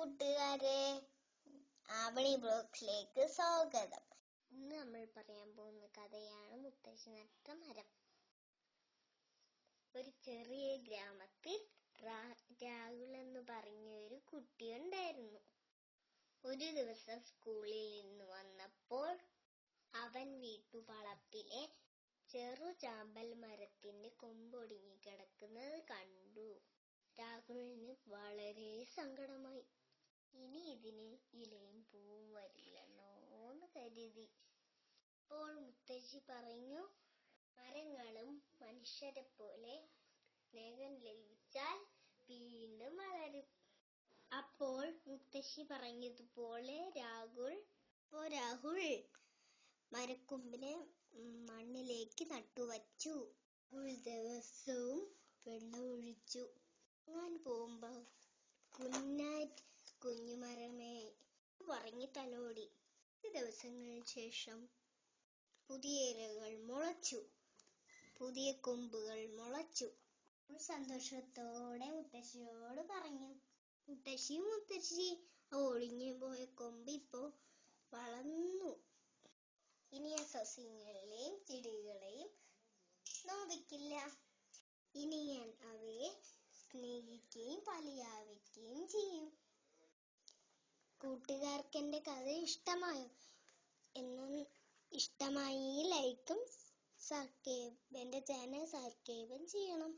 കൂട്ടുകാരെ ആവണി ബ്ലോക്സിലേക്ക് സ്വാഗതം. ഇന്ന് നമ്മൾ പറയാൻ പോകുന്ന കഥയാണ് മുത്തശ്ശി നട്ട മരം. ഒരു ചെറിയ ഗ്രാമത്തിൽ രാഹുൽ എന്ന് പറഞ്ഞ ഒരു കുട്ടിയുണ്ടായിരുന്നു ഒരു ദിവസം സ്കൂളിൽ നിന്ന് വന്നപ്പോൾ അവൻ വീട്ടുവളപ്പിലെ ചെറു ചാമ്പൽ മരത്തിന്റെ കൊമ്പൊടിഞ്ഞു കിടക്കുന്നത് കണ്ടു. രാഹുലിന് വളരെ സങ്കടമായി. ഇനി ഇതിന് ഇലയും പൂവും വരില്ലെന്നോന്ന് കരുതി. അപ്പോൾ മുത്തശ്ശി പറഞ്ഞു മരങ്ങളും മനുഷ്യരെ പോലെ സ്നേഹം ലഭിച്ചാൽ വീണ്ടും വളരും. അപ്പോൾ മുത്തശ്ശി പറഞ്ഞതുപോലെ രാഹുൽ ഇപ്പോ രാഹുൽ മരക്കൊമ്പിനെ മണ്ണിലേക്ക് നട്ടുവച്ചു. രാഹുൽ ദിവസവും വെള്ളമൊഴിച്ചു. ഞാൻ പോകുമ്പോ പറഞ്ഞ് തലോടി ദിവസങ്ങൾക്ക് ശേഷം പുതിയ ഇലകൾ മുളച്ചു. പുതിയ കൊമ്പുകൾ മുളച്ചു. സന്തോഷത്തോടെ മുത്തശ്ശിയോട് പറഞ്ഞു. മുത്തശ്ശി മുത്തശ്ശി ഒളിഞ്ഞു പോയ കൊമ്പ് ഇപ്പോ വളർന്നു. ഇനി ആ സസ്യങ്ങളെയും ചെടികളെയും നോവിക്കില്ല. ഇനി ഞാൻ അവയെ സ്നേഹിക്കുകയും പലിയാവിക്കുകയും കൂട്ടുകാർക്ക് എന്റെ കഥ ഇഷ്ടമായോ? എന്നും ഇഷ്ടമായി ലൈക്കും സബ്സ്ക്രൈബ് എന്റെ ചാനൽ സബ്സ്ക്രൈബും ചെയ്യണം.